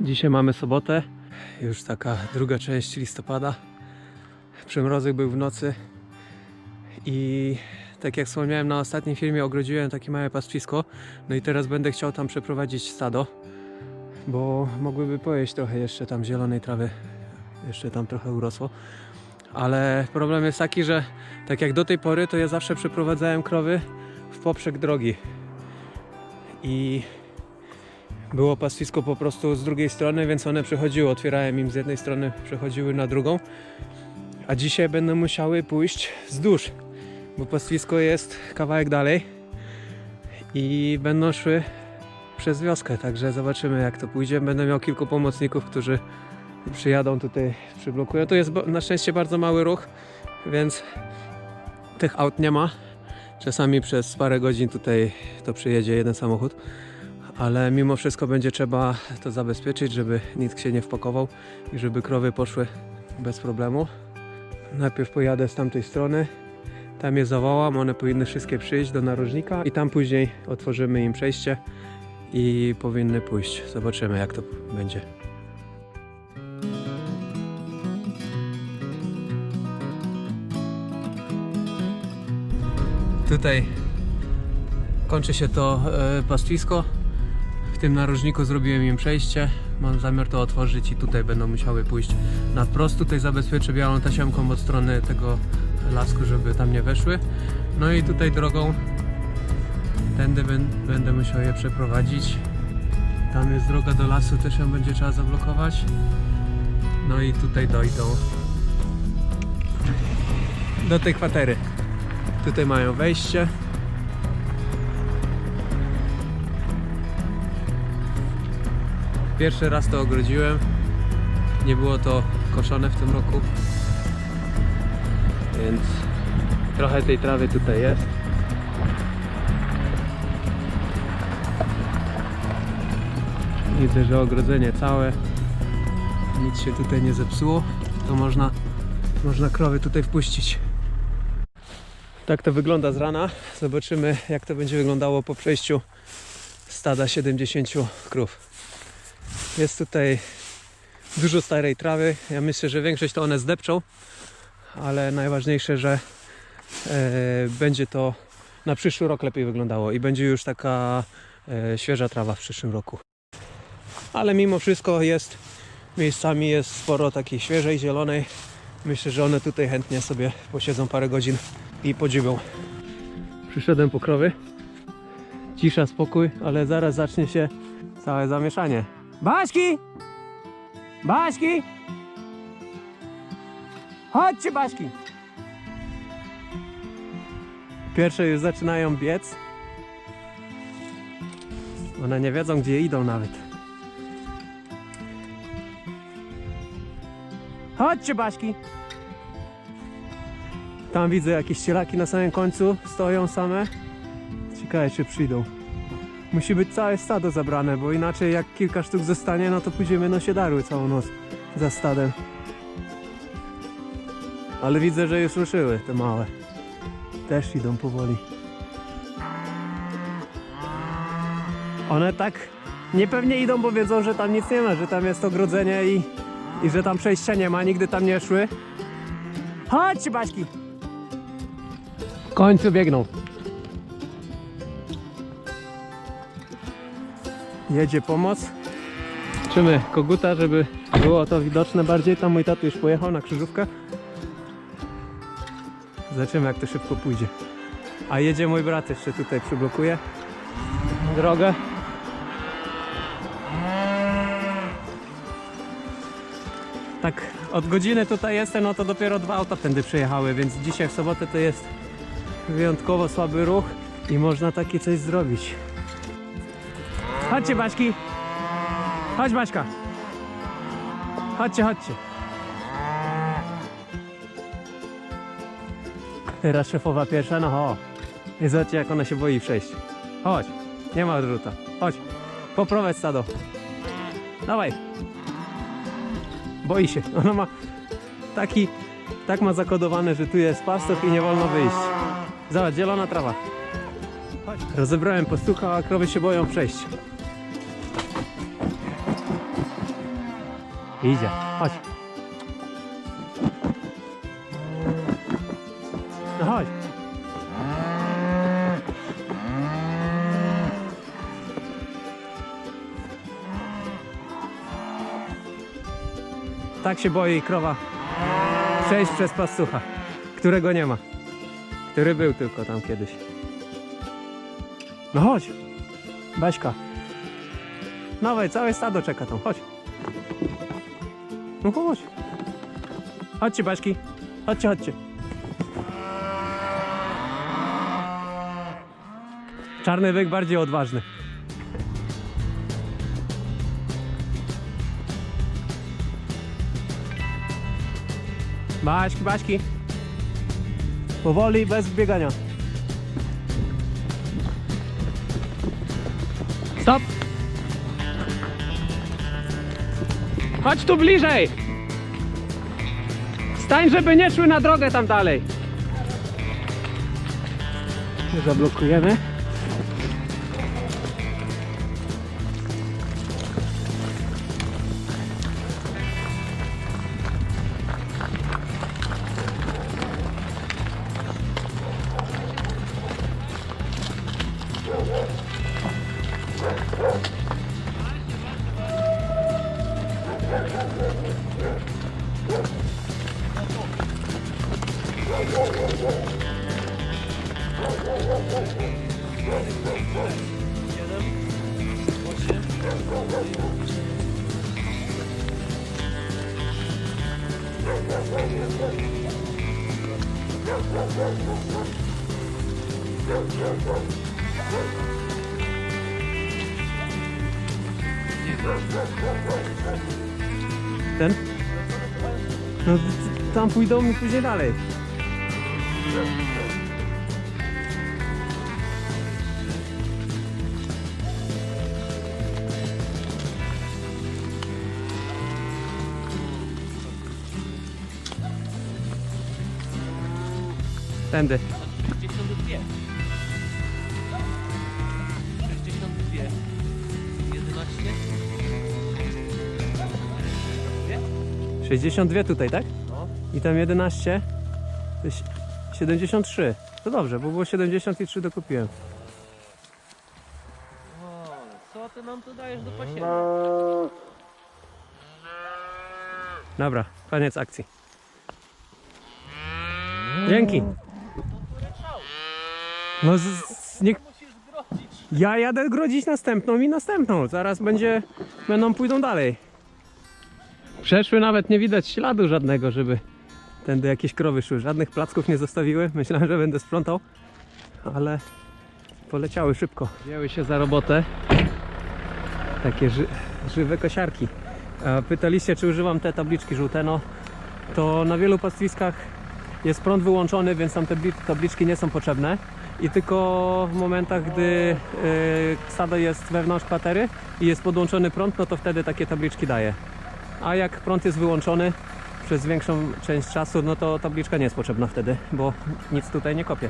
Dzisiaj mamy sobotę, już taka druga część listopada. Przymrozek był w nocy i tak jak wspomniałem na ostatnim filmie, ogrodziłem takie małe pastwisko. No i teraz będę chciał tam przeprowadzić stado, bo mogłyby pojeść trochę jeszcze tam zielonej trawy. Jeszcze tam trochę urosło. Ale problem jest taki, że tak jak do tej pory, to ja zawsze przeprowadzałem krowy w poprzek drogi. I było pastwisko po prostu z drugiej strony, więc one przechodziły. Otwierałem im z jednej strony, przechodziły na drugą. A dzisiaj będą musiały pójść wzdłuż, bo pastwisko jest kawałek dalej i będą szły przez wioskę. Także zobaczymy, jak to pójdzie. Będę miał kilku pomocników, którzy przyjadą tutaj, przyblokują. To jest na szczęście bardzo mały ruch, więc tych aut nie ma. Czasami przez parę godzin tutaj to przyjedzie jeden samochód ale mimo wszystko będzie trzeba to zabezpieczyć, żeby nikt się nie wpakował i żeby krowy poszły bez problemu. Najpierw pojadę z tamtej strony, tam je zawołam, one powinny wszystkie przyjść do narożnika i tam później otworzymy im przejście i powinny pójść. Zobaczymy jak to będzie. Tutaj kończy się to e, pastwisko. W tym narożniku zrobiłem im przejście. Mam zamiar to otworzyć i tutaj będą musiały pójść na wprost. Tutaj zabezpieczę białą tasiemką od strony tego lasku, żeby tam nie weszły. No i tutaj drogą tędy będę musiał je przeprowadzić. Tam jest droga do lasu, też ją będzie trzeba zablokować. No i tutaj dojdą do tej kwatery. Tutaj mają wejście. Pierwszy raz to ogrodziłem. Nie było to koszone w tym roku. Więc trochę tej trawy tutaj jest. Widzę, że ogrodzenie całe. Nic się tutaj nie zepsuło. To można, można krowy tutaj wpuścić. Tak to wygląda z rana. Zobaczymy jak to będzie wyglądało po przejściu stada 70 krów. Jest tutaj dużo starej trawy. Ja myślę, że większość to one zdepczą, ale najważniejsze, że e, będzie to na przyszły rok lepiej wyglądało i będzie już taka e, świeża trawa w przyszłym roku. Ale mimo wszystko jest miejscami jest sporo takiej świeżej, zielonej. Myślę, że one tutaj chętnie sobie posiedzą parę godzin i podziwią. Przyszedłem po krowy. Cisza, spokój, ale zaraz zacznie się całe zamieszanie. Baśki! Baśki! Chodźcie, Baśki! Pierwsze już zaczynają biec. One nie wiedzą, gdzie idą nawet. Chodźcie, Baśki! Tam widzę jakieś cielaki na samym końcu, stoją same. Ciekawe, czy przyjdą. Musi być całe stado zabrane, bo inaczej jak kilka sztuk zostanie, no to pójdziemy no się darły całą noc za stadem. Ale widzę, że już ruszyły te małe. Też idą powoli. One tak niepewnie idą, bo wiedzą, że tam nic nie ma, że tam jest ogrodzenie i, i że tam przejścia nie ma, nigdy tam nie szły. Chodźcie, Baśki! W końcu biegną. Jedzie pomoc. Trzymy koguta, żeby było to widoczne bardziej. Tam mój tatu już pojechał na krzyżówkę. Zobaczymy jak to szybko pójdzie. A jedzie mój brat jeszcze tutaj przyblokuje drogę. Tak od godziny tutaj jestem, no to dopiero dwa auta tędy przejechały, więc dzisiaj w sobotę to jest wyjątkowo słaby ruch i można takie coś zrobić. Chodźcie Baśki. Chodź Baśka. Chodźcie, chodźcie. Teraz szefowa pierwsza, no ho. I zobaczcie jak ona się boi przejść. Chodź. Nie ma odrzuta. Chodź. Poprowadź stado. Dawaj. Boi się. Ona ma taki, tak ma zakodowane, że tu jest pastuch i nie wolno wyjść. Zobacz, zielona trawa. Chodź. Rozebrałem pastucha, a krowy się boją przejść. Idzie, chodź. No chodź. Tak się boi krowa przejść przez pastucha, którego nie ma. Który był tylko tam kiedyś. No chodź. Baśka. Nowe, całe stado czeka tam, chodź. No chodź. Chodźcie, Baśki. Chodźcie, chodźcie. Czarny byk bardziej odważny. Baśki, Baśki. Powoli, bez biegania. Stop! Chodź tu bliżej! Stań, żeby nie szły na drogę tam dalej. Zablokujemy. Ten? No tam pójdą mi później dalej. Tędy. 62. 62. 11. 62 tutaj, tak? No. I tam 11 to jest 73. To dobrze, bo było 73 dokupiłem. O, co ty nam tu dajesz do pasienia? Dobra, koniec akcji. Dzięki. No z, z, nie, Musisz grodzić. ja jadę grodzić następną i następną. Zaraz będzie, będą pójdą dalej. Przeszły nawet nie widać śladu żadnego, żeby tędy jakieś krowy szły. Żadnych placków nie zostawiły. Myślałem, że będę sprzątał, ale poleciały szybko. Wzięły się za robotę. Takie ży, żywe kosiarki. Pytaliście, czy używam te tabliczki żółte. No, to na wielu pastwiskach jest prąd wyłączony, więc tam te bli- tabliczki nie są potrzebne. I tylko w momentach, gdy yy, stado jest wewnątrz kwatery i jest podłączony prąd, no to wtedy takie tabliczki daje. A jak prąd jest wyłączony przez większą część czasu, no to tabliczka nie jest potrzebna wtedy, bo nic tutaj nie kopie.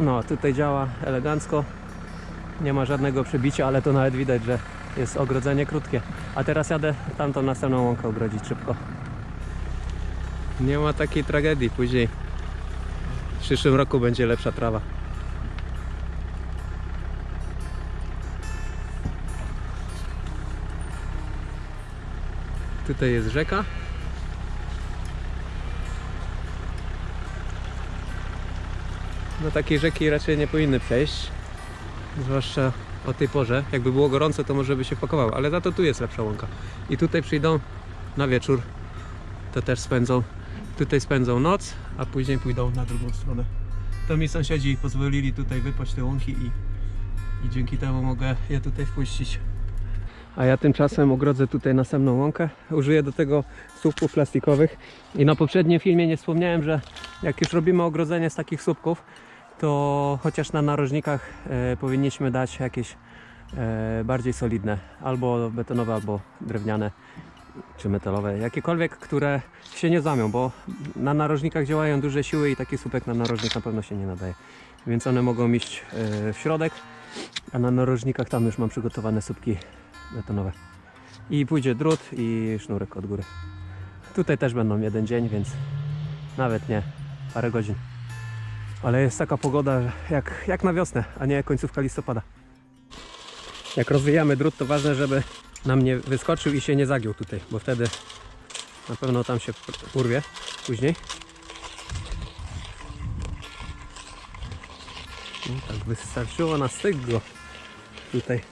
No, tutaj działa elegancko. Nie ma żadnego przebicia, ale to nawet widać, że jest ogrodzenie krótkie. A teraz jadę tamtą następną łąkę ogrodzić szybko. Nie ma takiej tragedii później. W przyszłym roku będzie lepsza trawa. Tutaj jest rzeka. No takiej rzeki raczej nie powinny przejść. Zwłaszcza o tej porze. Jakby było gorąco, to może by się pakowało, ale za to tu jest lepsza łąka. I tutaj przyjdą na wieczór. To też spędzą. Tutaj spędzą noc, a później pójdą na drugą stronę. To mi sąsiedzi pozwolili tutaj wypaść te łąki i, i dzięki temu mogę je tutaj wpuścić. A ja tymczasem ogrodzę tutaj następną łąkę. Użyję do tego słupków plastikowych. I na poprzednim filmie nie wspomniałem, że jak już robimy ogrodzenie z takich słupków, to chociaż na narożnikach e, powinniśmy dać jakieś e, bardziej solidne, albo betonowe, albo drewniane, czy metalowe, jakiekolwiek, które się nie zamią, bo na narożnikach działają duże siły i taki słupek na narożnik na pewno się nie nadaje. Więc one mogą iść e, w środek, a na narożnikach tam już mam przygotowane słupki betonowe. i pójdzie drut i sznurek od góry. Tutaj też będą jeden dzień, więc nawet nie parę godzin. Ale jest taka pogoda jak, jak na wiosnę, a nie końcówka listopada. Jak rozwijamy drut, to ważne, żeby nam nie wyskoczył i się nie zagiął tutaj, bo wtedy na pewno tam się urwie później. No, tak wystarczyło na styk go tutaj